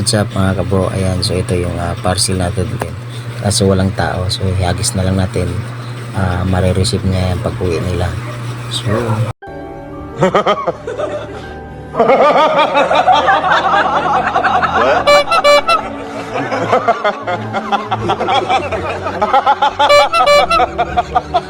what's up mga kabro? Ayan, so ito yung ah, parcel natin din. Kaso walang tao. So ihagis na lang natin. Uh, marireceive niya yung pag-uwi nila. So,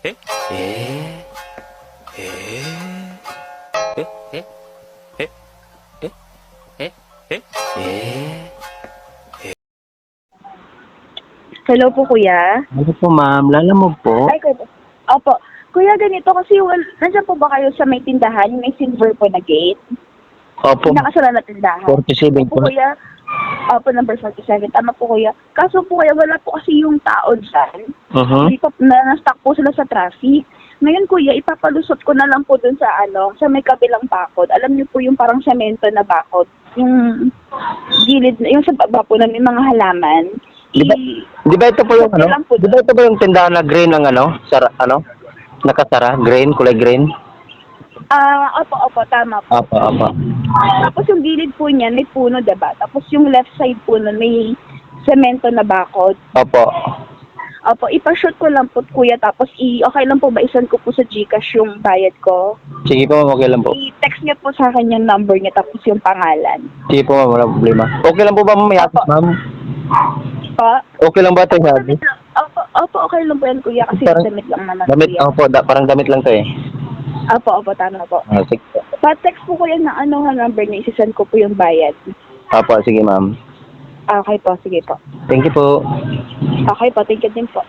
Hello po, kuya. ano po ma'am? Lalamog po? Ay, kuya. Opo. Kuya, ganito kasi wal, nandiyan po ba kayo sa may tindahan, may silver po na gate? Opo, Yung nakasala na tindahan? 47 Opo, kuya. Opo, number 47. Tama po, kuya. Kaso po, kuya, wala po kasi yung tao dyan. Uh-huh. Hindi na, na-stuck po sila sa traffic. Ngayon, kuya, ipapalusot ko na lang po dun sa ano, sa may kabilang bakod. Alam niyo po yung parang semento na bakod. Yung gilid, yung sa baba po na may mga halaman. Di ba- I- Di ba ito po yung ano? Di ba ito po yung tindahan na green ng ano? Sara, ano? Nakasara? Green? Kulay green? Ah, opo, opo, tama po. Apa, apa. Tapos yung gilid po niyan, may puno, diba? Tapos yung left side po nun, may semento na bakod. Opo. Opo, ipashoot ko lang po, kuya. Tapos, i okay lang po ba isan ko po sa Gcash yung bayad ko? Sige po ma'am, okay lang po. I-text niya po sa akin yung number niya, tapos yung pangalan. Sige po ma'am, wala problema. Okay lang po ba ma'am? Opo. Ma'am, Pa? okay lang ba ito lang. Opo, opo, okay lang po yan, kuya. Kasi Parang- damit lang naman, Damit, kuya. opo, da, parang damit lang to eh. Opo, opo, tama po. Ah, sige. Pa-text po kuya na ano ang number niya, isisend ko po yung bayad. Opo, sige ma'am. Okay po, sige po. Thank you po. Okay po, thank you din po.